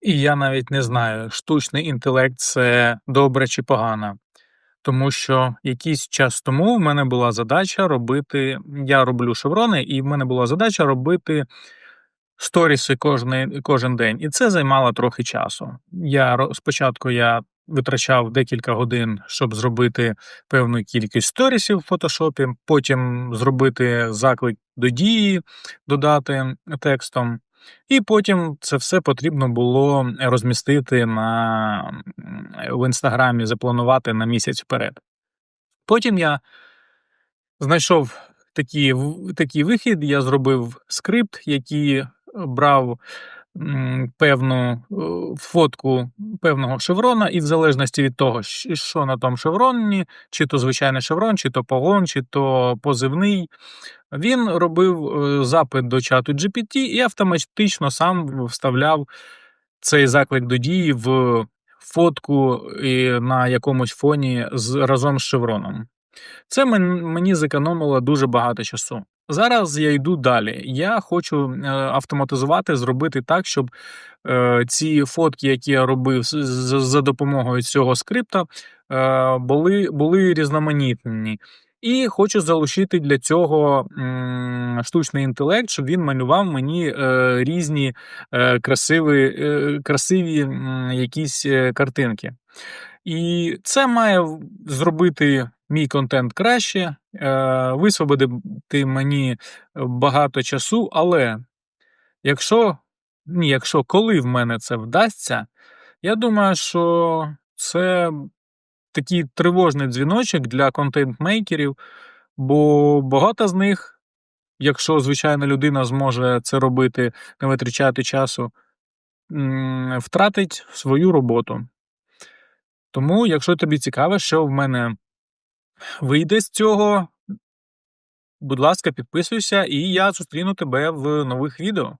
І я навіть не знаю, штучний інтелект це добре чи погано. Тому що якийсь час тому в мене була задача робити. Я роблю шеврони, і в мене була задача робити сторіси кожний, кожен день. І це займало трохи часу. Я спочатку я витрачав декілька годин, щоб зробити певну кількість сторісів в фотошопі, потім зробити заклик до дії, додати текстом. І потім це все потрібно було розмістити на, в інстаграмі, запланувати на місяць вперед. Потім я знайшов такий, такий вихід, я зробив скрипт, який брав певну е, фотку певного шеврона, і в залежності від того, що на тому шевроні, чи то звичайний шеврон, чи то погон, чи то позивний, він робив е, запит до чату GPT і автоматично сам вставляв цей заклик до дії в фотку на якомусь фоні разом з шевроном. Це мені зекономило дуже багато часу. Зараз я йду далі. Я хочу е, автоматизувати, зробити так, щоб е, ці фотки, які я робив за допомогою цього скрипта, е, були, були різноманітні. І хочу залучити для цього штучний інтелект, щоб він малював мені різні красиві, красиві якісь картинки. І це має зробити мій контент краще, е, висвободити мені багато часу, але якщо ні, якщо коли в мене це вдасться, я думаю, що це такий тривожний дзвіночок для контент-мейкерів, бо багато з них, якщо звичайна людина зможе це робити, не витрачати часу, втратить свою роботу. Тому, якщо тобі цікаво, що в мене вийде з цього, будь ласка, підписуйся, і я зустріну тебе в нових відео.